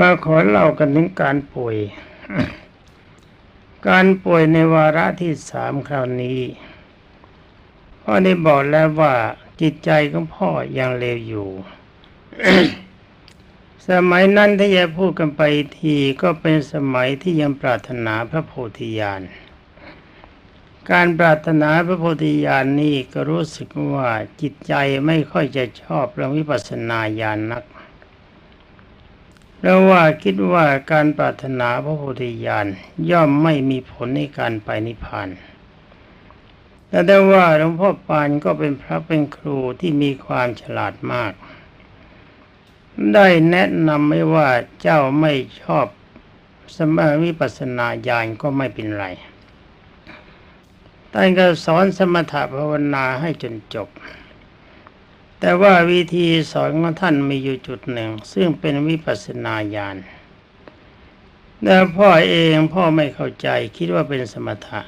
มาขอเล่ากันถึงการป่วย การป่วยในวาระที่สามคราวนี้พ่อได้บอกแล้วว่าจิตใจของพ่อยังเลวอยู่ สมัยนั้นถ้าจะพูดกันไปทีก็เป็นสมัยที่ยังปรารถนาพระโพธิญาณ การปรารถนาพระโพธิญาณนี่ก็รู้สึกว่าจิตใจไม่ค่อยจะชอบเรื่องวิปัสสนาญาณนัก พราะว่าคิดว่าการปรารถนาพระโพธิญาณย่อมไม่มีผลในการไปนิพพาน แต่ได้ว่าหลวงพ่อปานก็เป็นพระเป็นครูที่มีความฉลาดมาก ได้แนะนำไว้ว่าเจ้าไม่ชอบสมาวิปัสนาญาณก็ไม่เป็นไรท่านก็สอนสมถะภาวนาให้จนจบ แต่ว่าวิธีสอนของท่านมีอยู่จุดหนึ่ง ซึ่งเป็นวิปัสสนาญาณแต่พ่อเองพ่อไม่เข้าใจคิดว่าเป็นสมถะ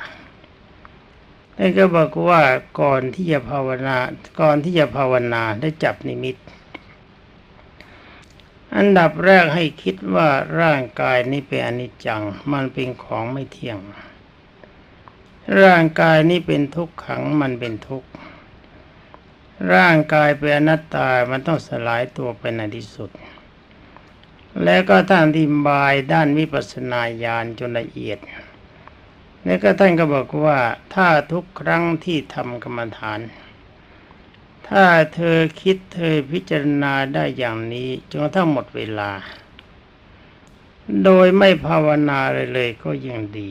ท่านก็บอกว่าก่อนที่จะภาวนา ก่อนที่จะภาวนาได้จับนิมิต อันดับแรกให้คิดว่าร่างกายนี้เป็นอนิจจัง มันเป็นของไม่เที่ยง ร่างกายนี้เป็นทุกขังมันเป็นทุกข์ ร่างกายเป็นอนัตตา มันต้องสลายตัวไปในที่สุด แล้วก็ท่านอธิบายด้านวิปัสสนาญาณจนละเอียด แล้วก็ท่านก็บอกว่าถ้าทุกครั้งที่ทำกรรมฐาน ถ้าเธอคิดเธอพิจารณาได้อย่างนี้จนกระทั่งหมดเวลา โดยไม่ภาวนาเลยเลยก็ยังดี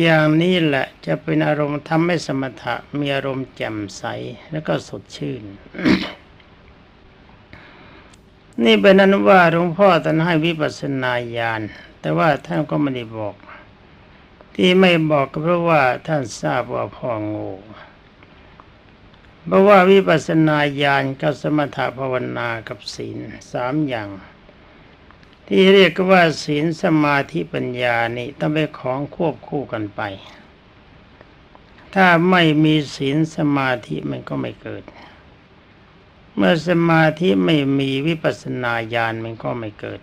อย่างนี้แหละจะเป็นอารมณ์ทำให้สมถะมีอารมณ์แจ่มใสแล้วก็สดชื่น นี่เป็นนั้นว่าหลวงพ่อท่านให้วิปัสสนาญาณแต่ว่าท่านก็ไม่ได้บอก ที่ไม่บอกก็เพราะว่าท่านทราบว่าพ่อโง่เพราะว่าวิปัสสนาญาณกับสมถภาวนากับศีลสามอย่าง ที่เรียกว่าศีลสมาธิปัญญานี่ต้องเป็นของควบคู่กันไป ถ้าไม่มีศีลสมาธิมันก็ไม่เกิด เมื่อสมาธิไม่มีวิปัสสนาญาณมันก็ไม่เกิด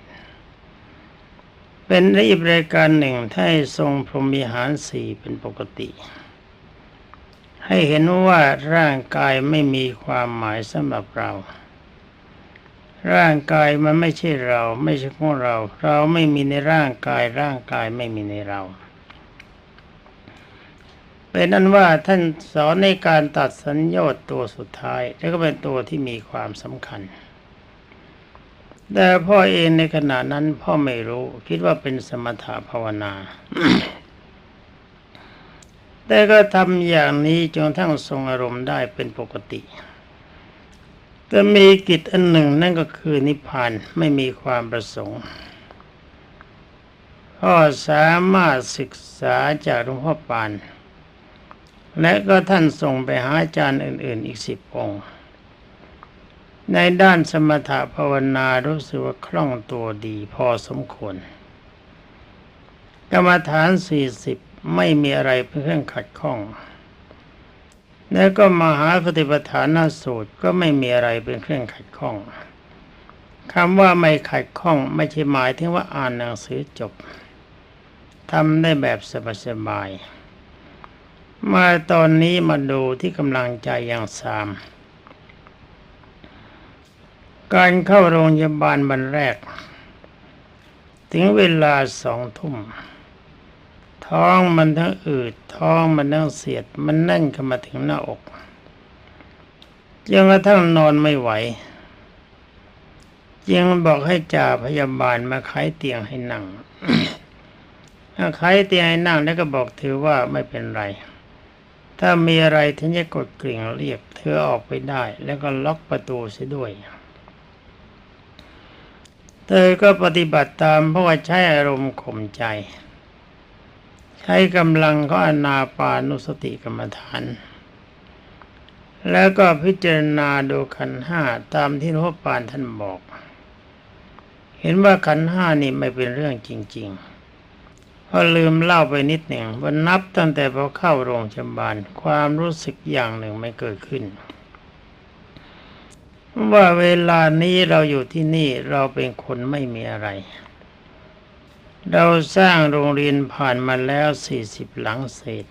เป็นอีกรายการหนึ่งถ้าให้ทรงพรหมิหารสี่เป็นปกติ ให้เห็นว่าร่างกายไม่มีความหมายสำหรับเรา ร่างกายมันไม่ใช่เรา ไม่ใช่ของเรา เราไม่มีในร่างกาย ร่างกายไม่มีในเรา เป็นนั้นว่าท่านสอนในการตัดสัญญาณตัวสุดท้าย แล้วก็เป็นตัวที่มีความสำคัญ แต่พ่อเองในขณะนั้นพ่อไม่รู้ คิดว่าเป็นสมถภาวนา แต่ก็ทำอย่างนี้จนทั้งทรงอารมณ์ได้เป็นปกติ แต่มีกิจอันหนึ่งนั่นก็คือนิพพานไม่มีความประสงค์พ่อสามารถศึกษาจากหลวงพ่อปาน และก็ท่านส่งไปหาอาจารย์อื่น ๆ อีกสิบองค์ ในด้านสมถะภาวนารู้สึกว่าคล่องตัวดีพอสมควร กรรมฐานสี่สิบไม่มีอะไรเป็นเครื่องขัดข้อง แล้วก็มหาปฏิปทานาสูตรก็ไม่มีอะไรเป็นเครื่องขัดข้องคำว่าไม่ขัดข้องไม่ใช่หมายถึงว่าอ่านหนังสือจบทำได้แบบสบายๆมาตอนนี้มาดูที่กำลังใจอย่างสาม การเข้าโรงพยาบาลวันแรก ถึงเวลาสองทุ่ม ท้องมันทั้งอืดท้องมันทั้งเสียด มันแน่นเข้ามาถึงหน้าอกจนกระทั่งนอนไม่ไหวจึงบอกให้จ่าพยาบาลมาไขเตียงให้นั่งไขเตียงให้นั่งแล้วก็บอกเธอว่าไม่เป็นไร ถ้ามีอะไรท่านจะกดกริ่งเรียกเธอออกไปได้ แล้วก็ล็อกประตูเสียด้วยเธอก็ปฏิบัติตามเพราะว่าใช้อารมณ์ข่มใจ ใช้กำลังก็อนาปานุสติกรรมฐาน แล้วก็พิจารณาดูขันห้าตามที่หลวงพ่อปานท่านบอก เห็นว่าขันห้านี่ไม่เป็นเรื่องจริง ๆพอลืมเล่าไปนิดหนึ่งว่านับตั้งแต่พอเข้าโรงพยาบาลความรู้สึกอย่างหนึ่งไม่เกิดขึ้น ว่าเวลานี้เราอยู่ที่นี่เราเป็นคนไม่มีอะไร เราสร้างโรงเรียนผ่านมาแล้วสี่สิบหลังเศษ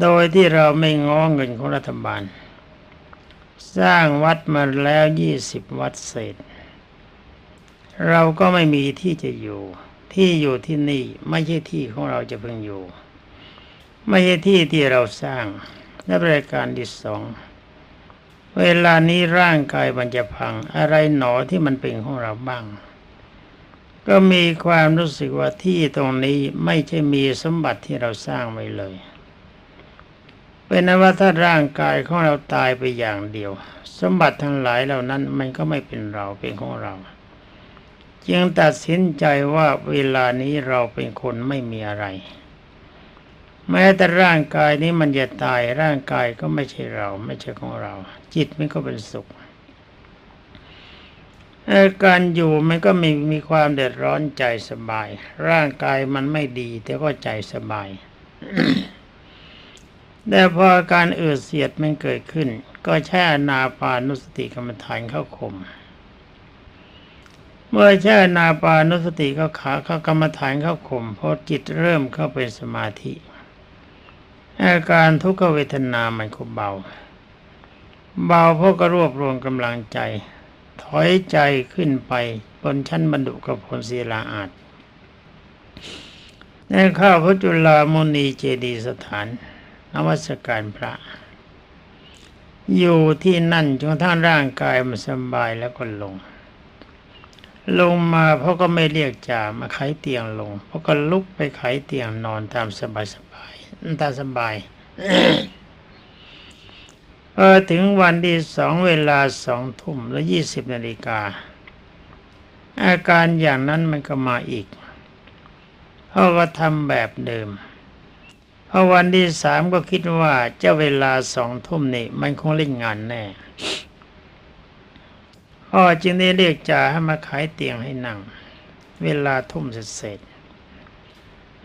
โดยที่เราไม่ง้อเงินของรัฐบาล สร้างวัดมาแล้วยี่สิบวัดเศษ เราก็ไม่มีที่จะอยู่ ที่อยู่ที่นี่ไม่ใช่ที่ของเราจะเพิ่งอยู่ ไม่ใช่ที่ที่เราสร้างและบริการที่สองเวลานี้ร่างกายมันจะพังอะไรหนอที่มันเป็นของเราบ้าง ก็มีความรู้สึกว่าที่ตรงนี้ไม่ใช่มีสมบัติที่เราสร้างไว้เลย เป็นนว่าถ้าร่างกายของเราตายไปอย่างเดียว สมบัติทั้งหลายเหล่านั้นมันก็ไม่เป็นเราเป็นของเรา จึงตัดสินใจว่าเวลานี้เราเป็นคนไม่มีอะไร แม้แต่ร่างกายนี้มันจะตายร่างกายก็ไม่ใช่เรา ไม่ใช่ของเรา จิตมันก็เป็นสุข การอยู่มันก็มีมีความเดือดร้อนใจสบาย ร่างกายมันไม่ดีแต่ก็ใจสบาย แต่พอการเอืดเสียดมันเกิดขึ้น ก็แช่นาปานุสติกรรมฐานเข้าข่มเมื่อแช่นาปานุสติเข้าขาเข้ากรรมฐานเข้าข่มพอจิตเริ่มเข้าเป็นสมาธิอาการทุกขเวทนามันก็เบา เบาเพราะก็รวบรวมกำลังใจ ถอยใจขึ้นไปบนชั้นบรรดุกับผลศีลาอาจในข้าพระจุลามุนีเจดีสถานนวัสการพระ อยู่ที่นั่นจนทั้งร่างกายมันสบายแล้วก็ลง ลงมาเพราะก็ไม่เรียกจ่ามาไขเตียงลงเพราะก็ลุกไปไขเตียงนอนตามสบายสบายตามสบาย พอถึงวันที่สองเวลาสองทุ่มและยี่สิบนาฬิกา อาการอย่างนั้นมันก็มาอีกเขาก็ทำแบบเดิมพอวันที่สามก็คิดว่าเจ้าเวลาสองทุ่มนี่มันคงเล่นงานแน่พ่อจึงได้เรียกจ่าให้มาขายเตียงให้นั่ง เวลาทุ่มเสร็จ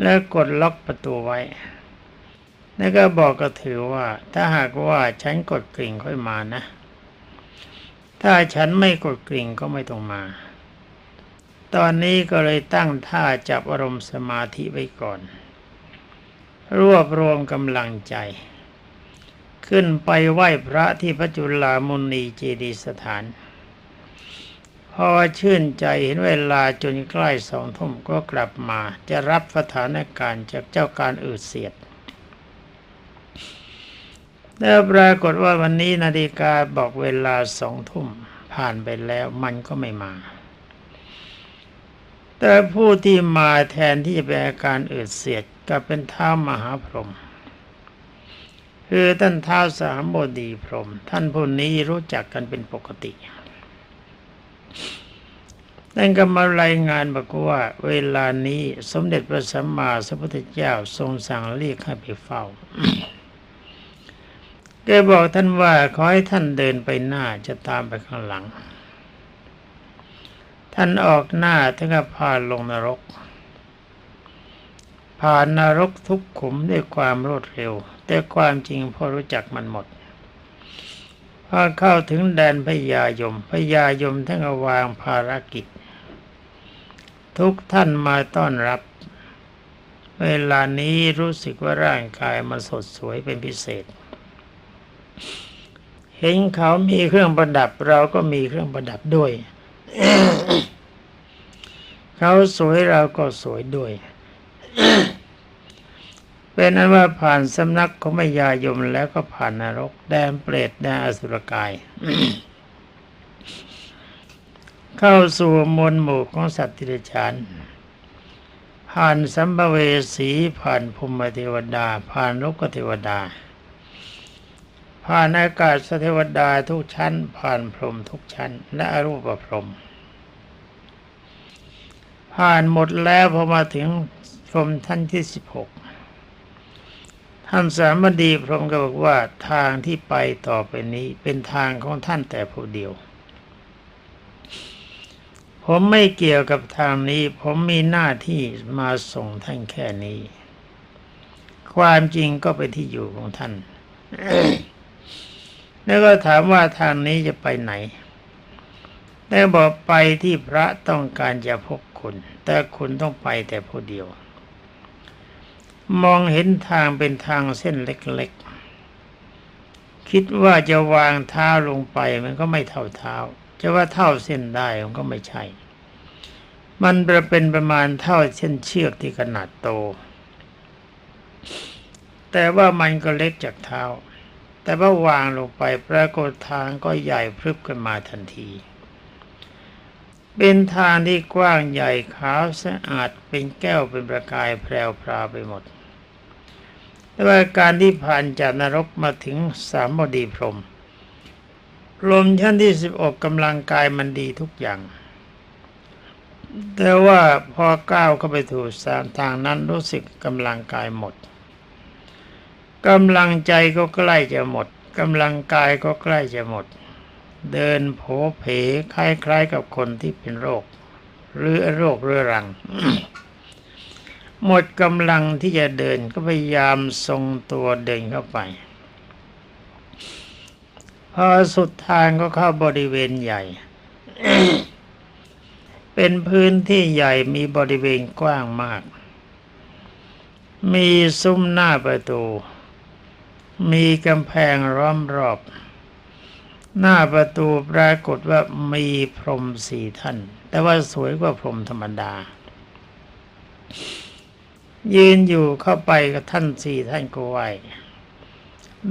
แล้วกดล็อกประตูไว้ แล้วก็บอกก็ถือว่า ถ้าหากว่าฉันกดกริ่งค่อยมานะ ถ้าฉันไม่กดกริ่งก็ไม่ต้องมา ตอนนี้ก็เลยตั้งท่าจับอารมณ์สมาธิไว้ก่อน รวบรวมกำลังใจ ขึ้นไปไหว้พระที่พระจุลามุนีเจดีสถาน พอชื่นใจเห็นเวลาจนใกล้สองทุ่มก็กลับมา จะรับสถานการณ์จากเจ้าการอืดเสียด แล้วปรากฏว่าวันนี้นาฬิกาบอกเวลาสองทุ่มผ่านไปแล้วมันก็ไม่มา แต่ผู้ที่มาแทนที่จะเป็นอาการอืดเสียดก็เป็นท้ามหาพรหมคือท่านท้าสามบดีพรหมท่านผู้นี้รู้จักกันเป็นปกติท่านก็มารายงานบอกว่า เวลานี้สมเด็จพระสัมมาสัมพุทธเจ้าทรงสั่งเรียกให้ไปเฝ้า แกบอกท่านว่าขอให้ท่านเดินไปหน้าจะตามไปข้างหลัง ท่านออกหน้าท่านก็พาลงนรก ผ่านนรกทุกขุมด้วยความรวดเร็ว แต่ความจริงพอรู้จักมันหมดพอเข้าถึงแดนพญายมพญายมท่านก็วางภารกิจ ทุกท่านมาต้อนรับ เวลานี้รู้สึกว่าร่างกายมันสดสวยเป็นพิเศษ เห็นเขามีเครื่องประดับ เราก็มีเครื่องประดับด้วย เขาสวยเราก็สวยด้วย เป็นนั้นว่าผ่านสำนักของพญายมแล้วก็ผ่านนรก แดนเปรตแดนอสุรกาย เข้าสู่มวลหมู่ของสัตว์ติรฉานผ่านสัมภเวสีผ่านภูมิเทวดา ผ่านลูกเทวดา ผ่านอากาศเทวดาทุกชั้น ผ่านพรหมทุกชั้น และอรูปพรหมผ่านหมดแล้วพอมาถึงพรหมท่านที่สิบหกท่านสามบดีพรหมก็บอกว่าทางที่ไปต่อไปนี้เป็นทางของท่านแต่ผู้เดียว ผมไม่เกี่ยวกับทางนี้ ผมมีหน้าที่มาส่งท่านแค่นี้ ความจริงก็ไปนที่อยู่ของท่าน แล้วก็ถามว่าทางนี้จะไปไหนแล้บอกไปที่พระต้องการจะพบคุณ แต่คุณต้องไปแต่ผู้เดียว มองเห็นทางเป็นทางเส้นเล็กๆ คิดว่าจะวางเท้าลงไปมันก็ไม่เท่าเท้า จะว่าเท่าเส้นได้มันก็ไม่ใช่ มันเป็นประมาณเท่าเส้นเชือกที่ขนาดโต แต่ว่ามันก็เล็กจากเท้า แต่ว่าวางลงไปปรากฏทางก็ใหญ่พรึบขึ้นมาทันที เป็นทางที่กว้างใหญ่ขาวสะอาดเป็นแก้วเป็นประกายแพรวพราไปหมดแต่ว่าการที่ผ่านจากนรกมาถึงสามบดีพรมพรหมชั้นที่สิบออกำลังกายมันดีทุกอย่าง แต่ว่าพอก้าวเข้าไปถูกสามทางนั้นรู้สึกกำลังกายหมด กำลังใจก็ใกล้จะหมดกำลังกายก็ใกล้จะหมด เดินโผเพคล้ายๆกับคนที่เป็นโรค หรือโรคเรื้อรัง หมดกำลังที่จะเดินก็พยายามทรงตัวเดินเข้าไป พอสุดทางก็เข้าบริเวณใหญ่ เป็นพื้นที่ใหญ่มีบริเวณกว้างมาก มีซุ้มหน้าประตู มีกำแพงล้อมรอบ หน้าประตูปรากฏว่ามีพรมสี่ท่าน แต่ว่าสวยกว่าพรมธรรมดา ยืนอยู่เข้าไปกับท่านสี่ท่านก็ไหว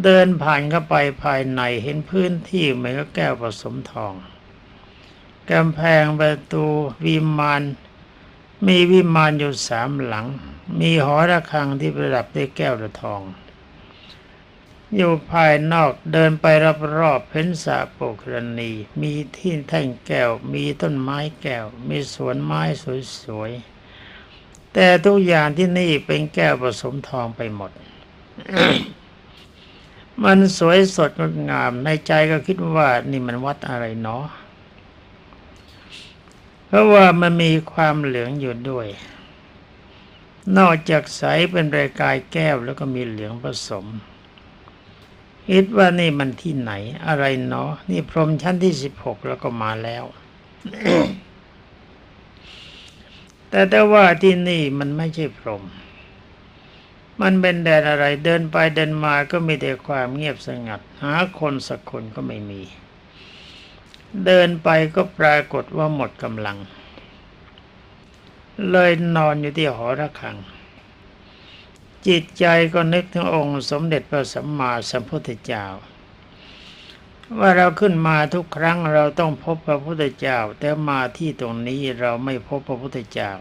เดินผ่านเข้าไปภายในเห็นพื้นที่เหมือนกับแก้วผสมทองกำแพงประตูวิมานมีวิมานอยู่สามหลัง มีหอระฆังที่ประดับด้วยแก้วและทอง อยู่ภายนอกเดินไปรอบๆเห็นสระโปกรณี มีที่แท่งแก้ว มีต้นไม้แก้ว มีสวนไม้สวยๆ แต่ทุกอย่างที่นี่เป็นแก้วผสมทองไปหมด มันสวยสดงดงาม ในใจก็คิดว่านี่มันวัดอะไรเนาะเพราะว่ามันมีความเหลืองอยู่ด้วย นอกจากใสเป็นรายกายแก้วแล้วก็มีเหลืองผสม คิดว่านี่มันที่ไหน อะไรเนาะนี่พรมชั้นที่สิบหกแล้วก็มาแล้ว แต่แต่ว่าที่นี่มันไม่ใช่พรม มันเป็นแดนอะไร เดินไปเดินมาก็มีแต่ความเงียบสงัด หาคนสักคนก็ไม่มี เดินไปก็ปรากฏว่าหมดกำลัง เลยนอนอยู่ที่หอระฆัง จิตใจก็นึกถึงองค์สมเด็จพระสัมมาสัมพุทธเจ้า ว่าเราขึ้นมาทุกครั้งเราต้องพบพระพุทธเจ้า แต่มาที่ตรงนี้เราไม่พบพระพุทธเจ้า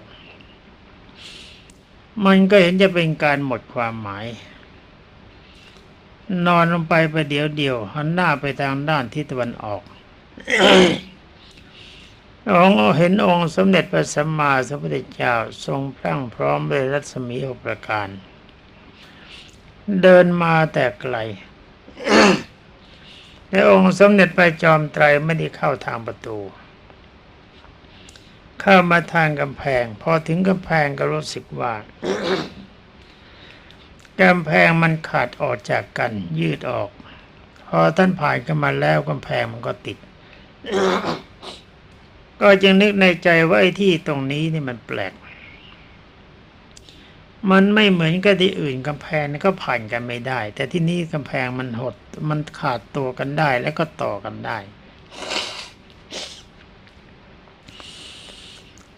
มันก็เห็นจะเป็นการหมดความหมาย นอนลงไปไปเดี๋ยวเดียวหันหน้าไปทางด้านทิศตะวันออกองเห็นองค์สมเด็จพระสัมมาสัมพุทธเจ้าทรงพรั่งพร้อมด้วยรัศมีหกประการ เดินมาแต่ไกลแต่องค์สมเด็จพระจอมไตรไม่ได้เข้าทางประตู เข้ามาทางกำแพง พอถึงกำแพงก็รู้สึกว่ากำแพงมันขาดออกจากกัน ยืดออก พอท่านผ่านกันมาแล้วกำแพงมันก็ติด ก็จึงนึกในใจว่าไอ้ที่ตรงนี้นี่มันแปลก มันไม่เหมือนกับที่อื่นกำแพงก็ผ่านกันไม่ได้ แต่ที่นี่กำแพงมันหด มันขาดตัวกันได้แล้วก็ต่อกันได้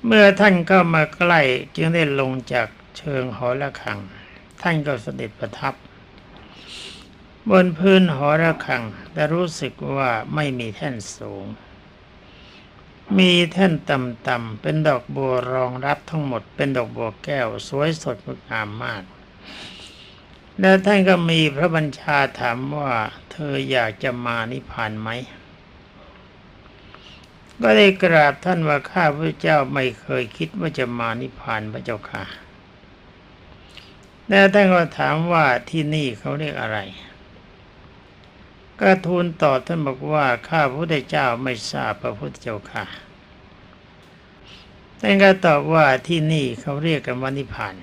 เมื่อท่านก็มาใกล้จึงได้ลงจากเชิงหอระฆัง ท่านก็เสด็จประทับบนพื้นหอระฆัง แต่รู้สึกว่าไม่มีแท่นสูง มีแท่นต่ำๆเป็นดอกบัวรองรับทั้งหมด เป็นดอกบัวแก้ว สวยสดงดงามมาก แล้วท่านก็มีพระบัญชาถามว่า เธออยากจะมานิพพานไหม ก็ได้กราบท่านว่าข้าพระเจ้าไม่เคยคิดว่าจะมานิพพานพระเจ้าค่ะ แล้วท่านก็ถามว่าที่นี่เขาเรียกอะไร ก็ทูลตอบท่านบอกว่าข้าพระพุทธเจ้าไม่ทราบพระพุทธเจ้าค่ะท่านก็ตอบว่าที่นี่เขาเรียกกันว่านิพพาน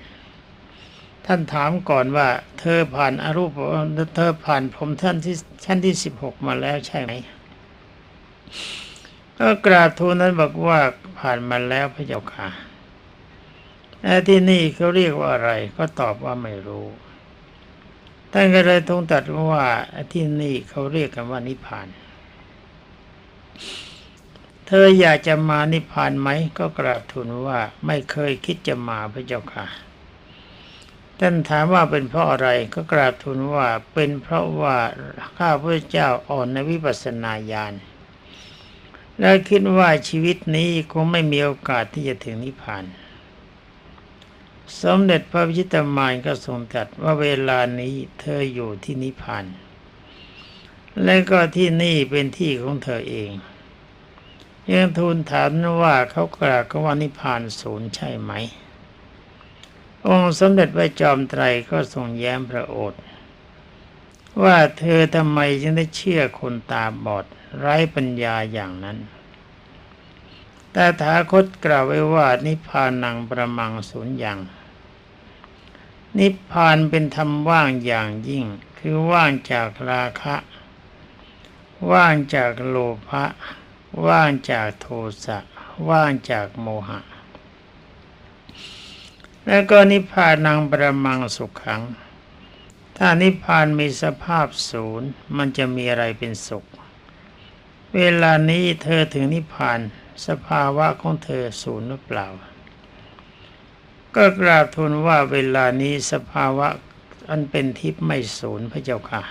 ท่านถามก่อนว่า เธอผ่านอรูปเธอผ่านผมท่านที่ชั้นที่สิบหกมาแล้วใช่ไหมก็กราบทูลนั้นบอกว่าผ่านมาแล้วพระเจ้าค่ะแต่ที่นี่เขาเรียกว่าอะไร ก็ตอบว่าไม่รู้ ท่านก็เลยทรงตรัสว่าที่นี่เขาเรียกกันว่านิพพาน เธออยากจะมานิพพานไหมก็กราบทูลว่าไม่เคยคิดจะมาพระเจ้าค่ะท่านถามว่าเป็นเพราะอะไรก็กราบทูลว่าเป็นเพราะว่าข้าพระเจ้าอ่อนในวิปัสสนาญาณและคิดว่าชีวิตนี้คงไม่มีโอกาสที่จะถึงนิพพาน สมเด็จพระพิชิตามานก็ทรงตรัสว่าเวลานี้เธออยู่ที่นิพพานและก็ที่นี่เป็นที่ของเธอเองยังทูลถามว่าเขากล่าวกันว่านิพพานศูนย์ใช่ไหม องค์สมเด็จพระจอมไตรก็ทรงแย้มพระโอษฐ์ว่าเธอทำไมจึงได้เชื่อคนตาบอดไร้ปัญญาอย่างนั้นแต่ถาคตกล่าวไว้ว่านิพพานังประมังศูนย์อย่าง นิพพานเป็นธรรมว่างอย่างยิ่ง คือว่างจากราคะ ว่างจากโลภะว่างจากโทสะว่างจากโมหะ แล้วก็นิพพานังประมังสุขขัง ถ้านิพพานมีสภาพศูนย์มันจะมีอะไรเป็นสุข เวลานี้เธอถึงนิพพานสภาวะของเธอศูนย์หรือเปล่า ก็กราบทูลว่าเวลานี้สภาวะอันเป็นทิพย์ไม่ศูนย์พระเจ้าค่ะ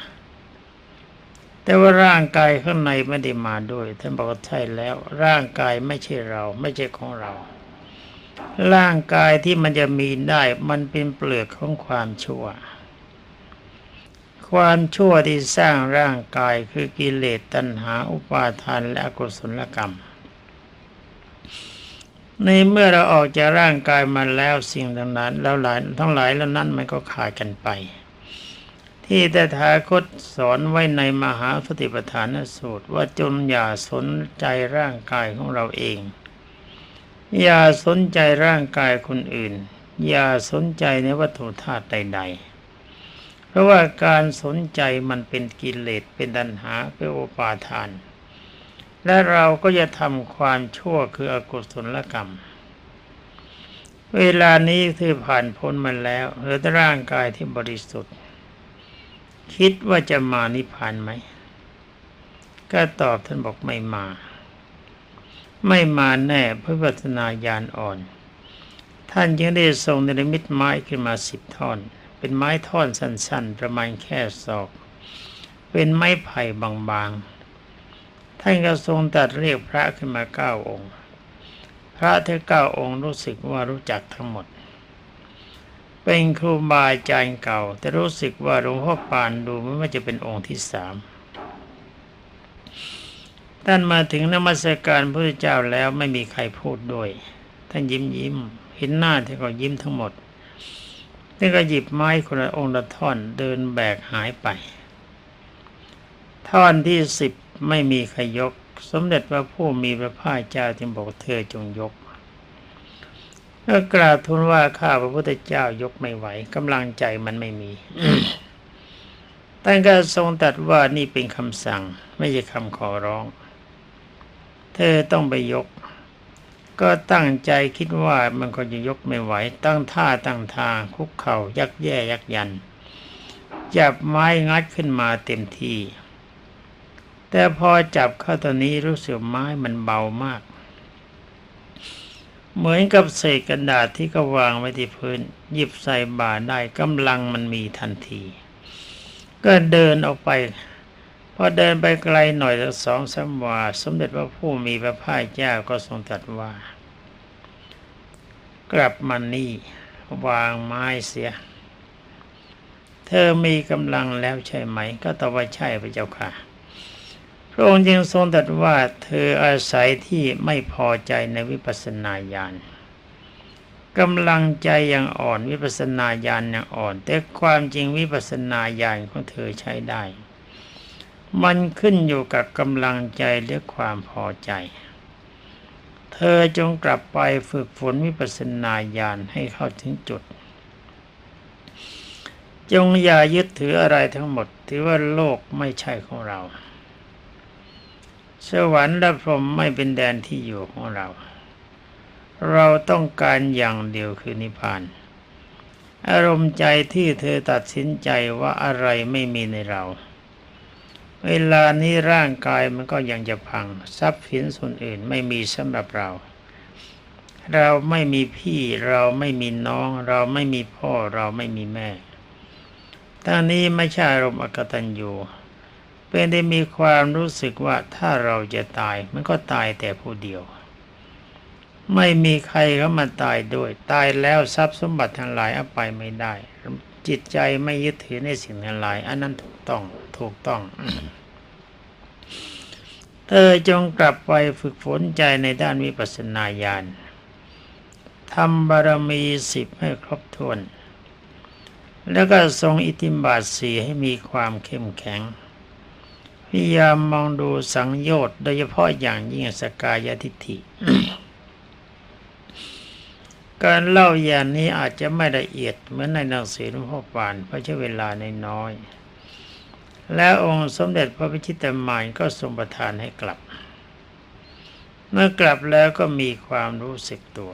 แต่ว่าร่างกายข้างในไม่ได้มาด้วยท่านบอกว่าใช่แล้ว ร่างกายไม่ใช่เรา ไม่ใช่ของเรา ร่างกายที่มันจะมีได้มันเป็นเปลือกของความชั่ว ความชั่วที่สร้างร่างกายคือกิเลสตัณหาอุปาทานและอกุศลกรรม ในเมื่อเราออกจากร่างกายมาแล้วสิ่งต่างนั้นแล้วหลายทั้งหลายแล้วนั้นมันก็ขาดกันไป ที่ตถาคตสอนไว้ในมหาสติปัฏฐานสูตร ว่าจนอย่าสนใจร่างกายของเราเอง อย่าสนใจร่างกายคนอื่น อย่าสนใจในวัตถุธาตุใด ๆ เพราะว่าการสนใจมันเป็นกิเลสเป็นตัณหาเป็นโอปาทาน และเราก็จะทำความชั่วคืออกุศลกรรม เวลานี้คือผ่านพ้นมาแล้วเหลือแต่ร่างกายที่บริสุทธิ์ คิดว่าจะมานิพพานไหม ก็ตอบท่านบอกไม่มา ไม่มาแน่เพราะวัฒนาญาณอ่อน ท่านยังได้ทรงนิมิตไม้ขึ้นมาสิบท่อน เป็นไม้ท่อนสั้นๆ ประมาณแค่ศอก เป็นไม้ไผ่บางๆ ท่านก็ทรงตัดเรียกพระขึ้นมาเก้าองค์ พระทั้งเก้าองค์รู้สึกว่ารู้จักทั้งหมด เป็นครูบาอาจารย์เก่า แต่รู้สึกว่าหลวงพ่อปานดูไม่ว่าจะเป็นองค์ที่สามท่านมาถึงนมัสการพระเจ้าแล้วไม่มีใครพูดด้วย ท่านยิ้มยิ้มเห็นหน้าที่ก็ยิ้มทั้งหมดท่านก็หยิบไม้คนละองค์ละท่อนเดินแบกหายไป ท่อนที่สิบ ไม่มีใครยก สมเด็จพระผู้มีพระภาคเจ้าจึงบอกเธอจงยกก็กราบทูลว่าข้าพระพุทธเจ้ายกไม่ไหวกำลังใจมันไม่มีท่านก็ทรงตรัสว่านี่เป็นคำสั่ง ไม่ใช่คำขอร้อง เธอต้องไปยก ก็ตั้งใจคิดว่ามันก็จะยกไม่ไหว ตั้งท่าตั้งทางคุกเข่ายักแย่ยักยันจับไม้งัดขึ้นมาเต็มที่ แต่พอจับเข้าตอนนี้รู้สึกไม้มันเบามาก เหมือนกับเศษกระดาษที่ก็วางไว้ที่พื้น หยิบใส่บาได้กำลังมันมีทันที ก็เดินออกไป พอเดินไปไกลหน่อยสักสองสามวา สมเด็จพระผู้มีพระภาคเจ้าก็ทรงตรัสว่า กลับมานี่วางไม้เสีย เธอมีกำลังแล้วใช่ไหม ก็ตอบว่าใช่พระเจ้าค่ะ พระองค์จึงทรงตรัสว่าเธออาศัยที่ไม่พอใจในวิปัสสนาญาณกำลังใจยังอ่อนวิปัสสนาญาณยังอ่อน แต่ความจริงวิปัสสนาญาณของเธอใช้ได้ มันขึ้นอยู่กับกำลังใจและความพอใจ เธอจงกลับไปฝึกฝนวิปัสสนาญาณให้เข้าถึงจุด จงอย่ายึดถืออะไรทั้งหมดถือว่าโลกไม่ใช่ของเรา สวรรค์และพรหมไม่เป็นแดนที่อยู่ของเรา เราต้องการอย่างเดียวคือนิพพาน อารมณ์ใจที่เธอตัดสินใจว่าอะไรไม่มีในเรา เวลานี้ร่างกายมันก็ยังจะพัง ทรัพย์สินส่วนอื่นไม่มีสำหรับเรา เราไม่มีพี่เราไม่มีน้อง เราไม่มีพ่อเราไม่มีแม่ทั้งนี้ไม่ใช่อารมณ์อกตัญญู เป็นได้มีความรู้สึกว่าถ้าเราจะตายมันก็ตายแต่ผู้เดียว ไม่มีใครเข้ามาตายด้วย ตายแล้วทรัพย์สมบัติทั้งหลายเอาไปไม่ได้ จิตใจไม่ยึดถือในสิ่งทั้งหลาย อันนั้นถูกต้องถูกต้อง เธอจงกลับไปฝึกฝนใจในด้านวิปัสสนาญาณทำบารมีสิบให้ครบถ้วน แล้วก็ทรงอิทธิบาทสีให้มีความเข้มแข็ง พยายามมองดูสังโยชน์โดยเฉพาะอย่างยิ่งสกายทิฏฐิ การเล่าอย่างนี้อาจจะไม่ละเอียดเหมือนในหนังสือหลวงพ่อปานเพราะใช้เวลาในน้อย แล้วองค์สมเด็จพระพิชิตมานก็ทรงประทานให้กลับ เมื่อกลับแล้วก็มีความรู้สึกตัว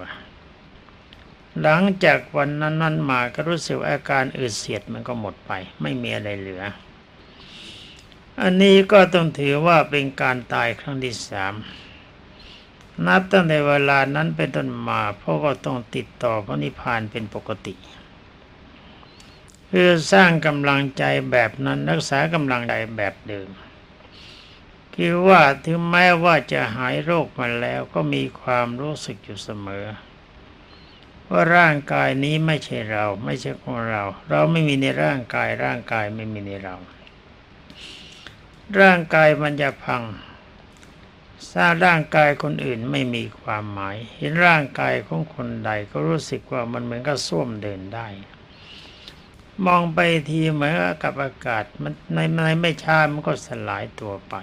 หลังจากวันนั้นนั้นมาก็รู้สึกอาการอืดเสียดมันก็หมดไป ไม่มีอะไรเหลือ อันนี้ก็ต้องถือว่าเป็นการตายครั้งที่สามนับตั้งแต่เวลานั้นเป็นต้นมาเพราะก็ต้องติดต่อพระนิพพานเป็นปกติ เพื่อสร้างกำลังใจแบบนั้นรักษากำลังใจแบบเดิมคือว่าถึงแม้ว่าจะหายโรคมาแล้วก็มีความรู้สึกอยู่เสมอ ว่าร่างกายนี้ไม่ใช่เรา ไม่ใช่ของเรา เราไม่มีในร่างกายร่างกายไม่มีในเรา ร่างกายมันจะพังสร้างร่างกายคนอื่นไม่มีความหมาย เห็นร่างกายของคนใดก็รู้สึกว่ามันเหมือนกับส้วมเดินได้ มองไปทีเหมือนกับอากาศมันในในไม่ช้ามันก็สลายตัวไป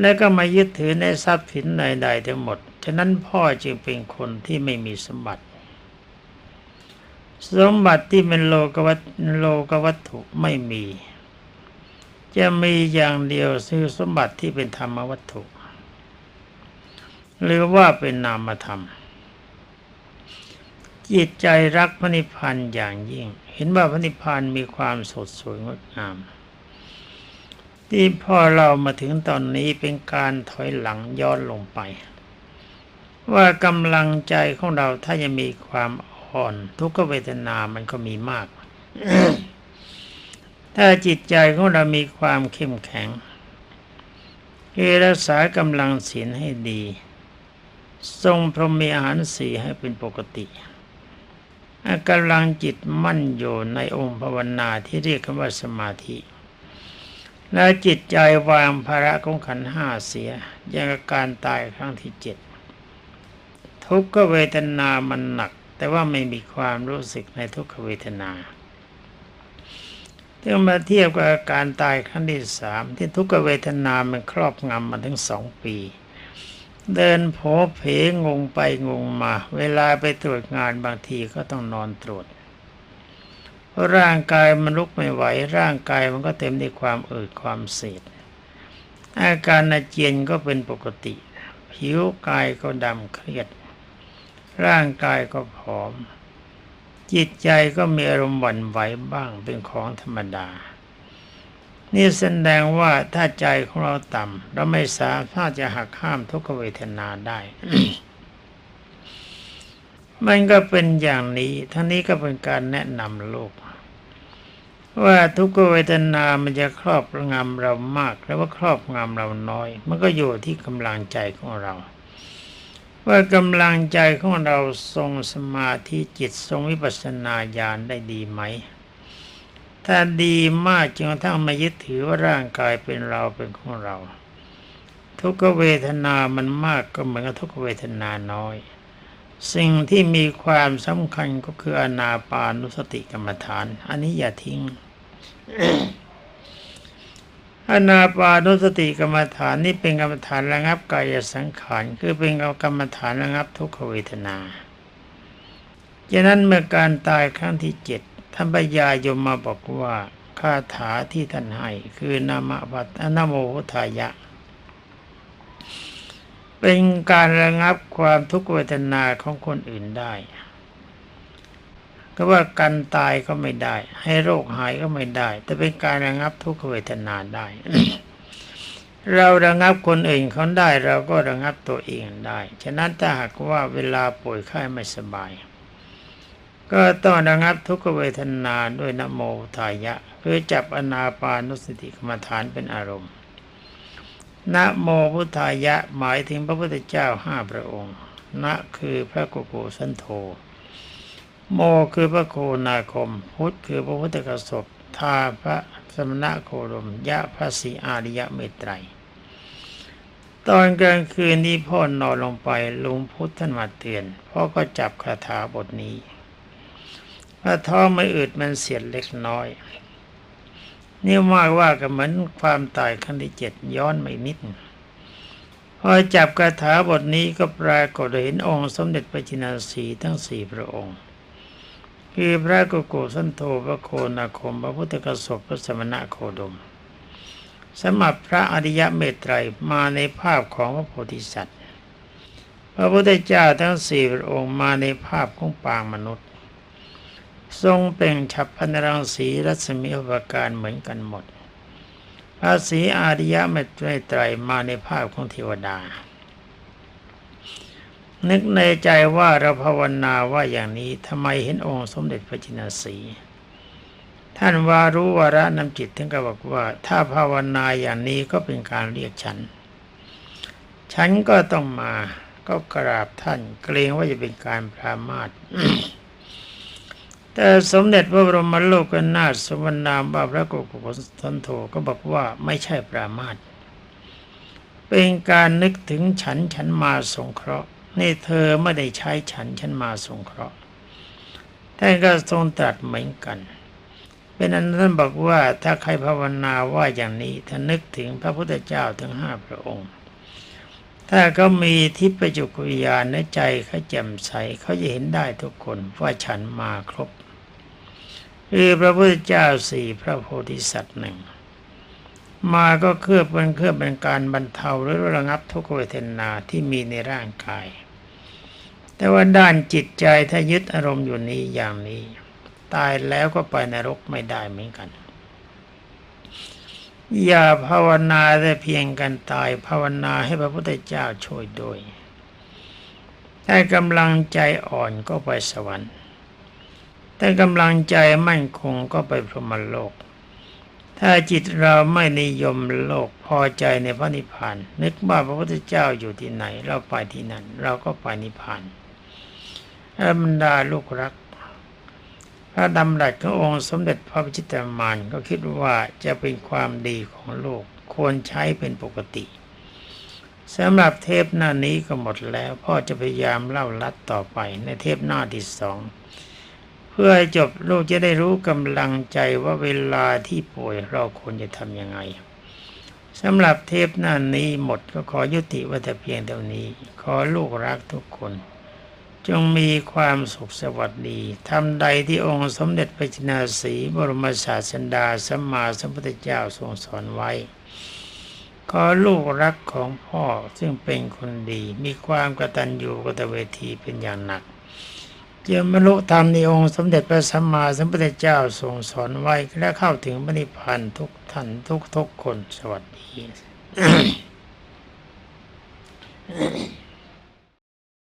แล้วก็มายึดถือในทรัพย์สินใดๆทั้งหมด ฉะนั้นพ่อจึงเป็นคนที่ไม่มีสมบัติ สมบัติที่เป็นโลกวัตโลกวัตถุไม่มี จะมีอย่างเดียวคือสมบัติที่เป็นธรรมวัตถุ หรือว่าเป็นนามธรรม จิตใจรักพระนิพพานอย่างยิ่ง เห็นว่าพระนิพพานมีความสดสวยงดงาม ที่พอเรามาถึงตอนนี้เป็นการถอยหลังย้อนลงไป ว่ากำลังใจของเราถ้ายังมีความอ่อน ทุกขเวทนามันก็มีมาก ถ้าจิตใจของเรามีความเข้มแข็งคือรักษากำลังศีลให้ดี ทรงพรหมีอาหารสีให้เป็นปกติกำลังจิตมั่นอยู่ในองค์ภาวนาที่เรียกกันว่าสมาธิ และจิตใจวางภาระของขันห้าเสียยังการตายครั้งที่เจ็ดทุกขเวทนามันหนัก แต่ว่าไม่มีความรู้สึกในทุกขเวทนา ถ้ามาเทียบกับการตายครั้งที่สามที่ทุกขเวทนามันครอบงำมาถึงสองปี เดินโผเพงงไปงงมา เวลาไปตรวจงานบางทีก็ต้องนอนตรวจ ร่างกายมันลุกไม่ไหว ร่างกายมันก็เต็มด้วยความอืดความเสียดอาการอาเจียนก็เป็นปกติ ผิวกายก็ดำเครียด ร่างกายก็ผอม จิตใจก็มีอารมณ์หวั่นไหวบ้างเป็นของธรรมดา นี่แสดงว่าถ้าใจของเราต่ำเราไม่สามารถจะหักห้ามทุกขเวทนาได้ มันก็เป็นอย่างนี้ ทั้งนี้ก็เป็นการแนะนำโลกว่าทุกขเวทนามันจะครอบงำเรามาก แล้วว่าครอบงำเราน้อย มันก็อยู่ที่กำลังใจของเรา ว่ากำลังใจของเราทรงสมาธิจิตทรงวิปัสสนาญาณได้ดีไหม ถ้าดีมากจนกระทั่งไมายึดถือว่าร่างกายเป็นเราเป็นของเรา ทุกขเวทนามันมากก็เหมือนกับทุกขเวทนาน้อย สิ่งที่มีความสำคัญก็คืออนาปานุสติกรรมฐาน อันนี้อย่าทิ้ง อนาปานุสติกรรมฐานนี่เป็นกรรมฐานระงับกายสังขารคือเป็นกรรมฐานระงับทุกขเวทนาฉะนั้นเมื่อการตายครั้งที่เจ็ดท่านพญายมมาบอกว่าคาถาที่ท่านให้คือนามบัตนโมพุทายะ เป็นการระงับความทุกขเวทนาของคนอื่นได้ ก็ว่ากันตายก็ไม่ได้ ให้โรคหายก็ไม่ได้ แต่เป็นการระงับทุกขเวทนาได้ เราระงับคนอื่นเขาได้ เราก็ระงับตัวเองได้ ฉะนั้นถ้าหากว่าเวลาป่วยไข้ไม่สบาย ก็ต้องระงับทุกขเวทนาด้วยนะโมทายะคือจับอนาปานุสติกรรมฐานเป็นอารมณ์นะโมพุทธายะหมายถึงพระพุทธเจ้าห้าพระองค์นะคือพระโกโกสันโธ โมคือพระโคนาคม พุทธคือพระพุทธกสบทาพระสมณะโคดมยะพระศรีอาริยะเมตไตร ตอนกลางคืนนี้พ่อนอนลงไปลุงพุทธท่านมาเตือนพ่อก็จับคาถาบทนี้พระท้องไม่อืดมันเสียดเล็กน้อยนี่มากว่าก็เหมือนความตายขั้นที่เจ็ดย้อนมาอีกนิด พอจับคาถาบทนี้ก็ปรากฏเห็นองค์สมเด็จพระจินาสีทั้งสี่พระองค์ คือพระกุโกสันโธพระโคนาคม พระพุทธกสบพระสมณะโคดมสมรับพระอริยเมตไตรมาในภาพของพระโพธิสัตว์ พระพุทธเจ้าทั้งสี่พระองค์มาในภาพของปางมนุษย์ ทรงเปล่งฉับพันรังสีรัศมีอุปการเหมือนกันหมด พระศรีอาริยเมตไตรมาในภาพของเทวดา นึกในใจว่าเราภาวนาว่าอย่างนี้ทำไมเห็นองค์สมเด็จพระจินสีท่านวารู้วาระนำจิตถึงกับบอกว่า ถ้าภาวนาอย่างนี้ก็เป็นการเรียกฉัน ฉันก็ต้องมาก็กราบท่านเกรงว่าจะเป็นการปรามาสแต่สมเด็จพระบรมโลกนาถสมณนามบาพระโกกุปสันโธก็บอกว่าไม่ใช่ปรามาสเป็นการนึกถึงฉันฉันมาสงเคราะห์ นี่เธอไม่ได้ใช้ฉันฉันมาสงเคราะห์ท่านก็ทรงตรัสเหมือนกันเป็นอันท่านบอกว่าถ้าใครภาวนาว่าอย่างนี้ถ้านึกถึงพระพุทธเจ้าทั้งห้าพระองค์ ถ้าเขามีทิพยจุกวิญญาณในใจเขาแจ่มใสเขาจะเห็นได้ทุกคนว่าฉันมาครบคือพระพุทธเจ้าสี่พระโพธิสัตว์หนึ่งมาก็เคลือบเป็นเคลือบเป็นการบรรเทาหรือระงับทุกขเวทนาที่มีในร่างกาย แต่ว่าด้านจิตใจถ้ายึดอารมณ์อยู่นี้อย่างนี้ ตายแล้วก็ไปนรกไม่ได้เหมือนกัน อย่าภาวนาแต่เพียงกันตายภาวนาให้พระพุทธเจ้าช่วยด้วยถ้ากำลังใจอ่อนก็ไปสวรรค์ถ้ากำลังใจมั่นคงก็ไปพรหมโลก ถ้าจิตเราไม่นิยมโลกพอใจในพระนิพพาน นึกว่าพระพุทธเจ้าอยู่ที่ไหน เราไปที่นั่น เราก็ไปนิพพาน อรบรรดาลูกรัก พระดำรัสขององค์สมเด็จพระพิชิตามานก็คิดว่าจะเป็นความดีของโลกควรใช้เป็นปกติสำหรับเทปหน้านี้ก็หมดแล้ว พ่อจะพยายามเล่าลัดต่อไปในเทปหน้าที่สองเพื่อให้จบลูกจะได้รู้กำลังใจว่าเวลาที่ป่วยเราควรจะทำยังไงสำหรับเทปหน้านี้หมดก็ขอยุติไว้แต่เพียงเท่านี้ ขอลูกรักทุกคน จงมีความสุขสวัสดีทำใดที่องค์สมเด็จพระจินาสีบรมศาสดาสัมมาสัมพุทธเจ้าทรงสอนไว้ขอลูกรักของพ่อซึ่งเป็นคนดี มีความกตัญญูกตเวทีเป็นอย่างหนักเจะมรรลุธรรมในองค์สมเด็จพระสัมมาสัมพุทธเจ้าทรงสอนไว้และเข้าถึงพระนิพพานทุกท่านทุกทุกคนสวัสดี